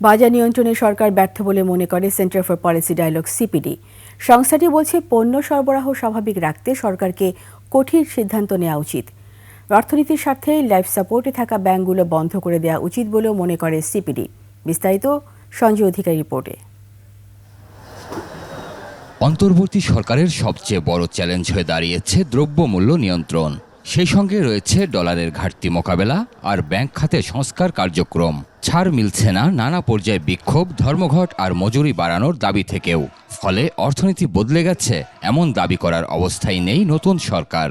বাজার নিয়ন্ত্রণে সরকার ব্যর্থ বলে মনে করে centre for policy dialogue CPD. সংস্থাটি বলছে, পণ্য সরবরাহ স্বাভাবিক রাখতে সরকারকে কঠিন সিদ্ধান্ত নেওয়া উচিত। অর্থনীতির স্বার্থে লাইফ সাপোর্টে থাকা ব্যাংকগুলো বন্ধ করে দেওয়া উচিত বলেও মনে করে সিপিডি। বিস্তারিত সঞ্জয় অধিকারী রিপোর্টে। অন্তর্বর্তী সরকারের সবচেয়ে বড় চ্যালেঞ্জ হয়ে দাঁড়িয়েছে দ্রব্যমূল্য নিয়ন্ত্রণ। সেই সঙ্গে রয়েছে ডলারের ঘাটতি মোকাবেলা আর ব্যাংক খাতে সংস্কার কার্যক্রম। ছাড় মিলছে না, নানা পর্যায়ে বিক্ষোভ, ধর্মঘট আর মজুরি বাড়ানোর দাবি থেকেও। ফলে অর্থনীতি বদলে গেছে, এমন দাবি করার অবস্থায় নেই নতুন সরকার।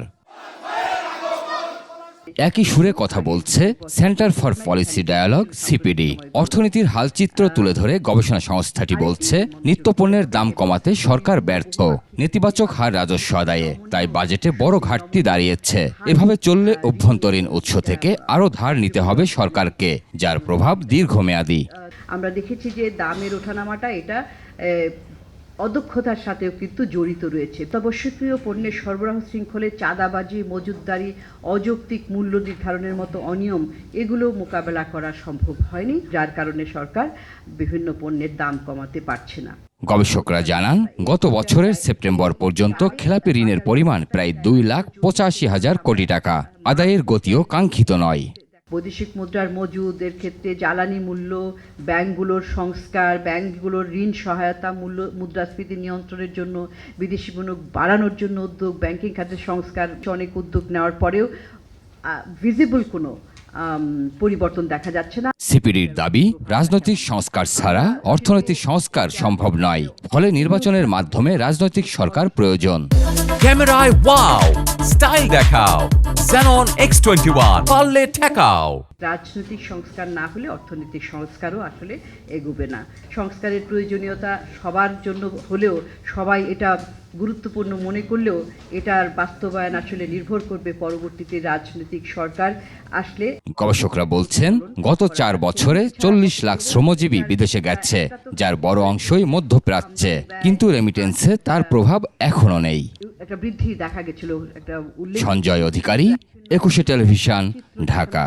একই সুরে কথা বলছে centre for policy dialogue CPD অর্থনীতির হালচিত্র তুলে ধরে গবেষণা সংস্থাটি বলছে, নিত্যপণ্যের দাম কমাতে সরকার ব্যর্থ। নেতিবাচক হার রাজস্ব আদায়ে, তাই বাজেটে বড় ঘাটতি দাঁড়িয়েছে। এভাবে চললে অভ্যন্তরীণ উৎস থেকে আরও ধার নিতে হবে সরকারকে, যার প্রভাব দীর্ঘমেয়াদী। আমরা দেখেছি যে দামের ওঠানামাটা এটা অদক্ষতার সাথেও কিন্তু জড়িত রয়েছে। অত্যাবশ্যকীয় পণ্যের সরবরাহ শৃঙ্খলে চাঁদাবাজি মজুদদারি অযৌক্তিক মূল্য নির্ধারণের মতো অনিয়ম, এগুলো মোকাবেলা করা সম্ভব হয়নি, যার কারণে সরকার বিভিন্ন পণ্যের দাম কমাতে পারছে না। গবেষকরা জানান, গত বছরের সেপ্টেম্বর পর্যন্ত খেলাপি ঋণের পরিমাণ প্রায় দুই লাখ পঁচাশি হাজার কোটি টাকা। আদায়ের গতিও কাঙ্ক্ষিত নয়। বৈদেশিক মুদ্রার মজুদের ক্ষেত্রে জ্বালানি মূল্য ব্যাংকগুলোর সংস্কার ব্যাংকগুলোর ঋণ সহায়তা মূল্য মুদ্রাস্ফীতি নিয়ন্ত্রণের জন্য বিদেশি বিনিয়োগ বাড়ানোর জন্য উদ্যোগ ব্যাংকিং খাতের সংস্কার অনেক উদ্যোগ নেওয়ার পরেও ভিজিবল কোনো পরিবর্তন দেখা যাচ্ছে না। সিপিডির দাবি রাজনৈতিক সংস্কার ছাড়া অর্থনৈতিক সংস্কার সম্ভব নয়। ফলে নির্বাচনের মাধ্যমে রাজনৈতিক সরকার প্রয়োজন। ক্যামেরায় ওয়াও স্টাইল দেখাও। Xenon X21 পারলে ঠেকাও। রাজনৈতিক সংস্কার না হলে অর্থনৈতিক সংস্কারও আসলে এগোবে না। সংস্কারের প্রয়োজনীয়তা সবার জন্য হলেও সবাই এটা গুরুত্বপূর্ণ মনে করলেও এটার বাস্তবায়ন আসলে নির্ভর করবে পরবর্তীতে রাজনৈতিক সরকার আসলে গবেষকরা বলছেন গত চার বছরে চল্লিশ লাখ শ্রমজীবী বিদেশে গেছে যার বড় অংশই মধ্যপ্রাচ্যে। কিন্তু রেমিটেন্সে তার প্রভাব এখনও নেই। একটা বৃদ্ধি দেখা গেছিল একটা সঞ্জয় অধিকারী একুশে টেলিভিশন ঢাকা।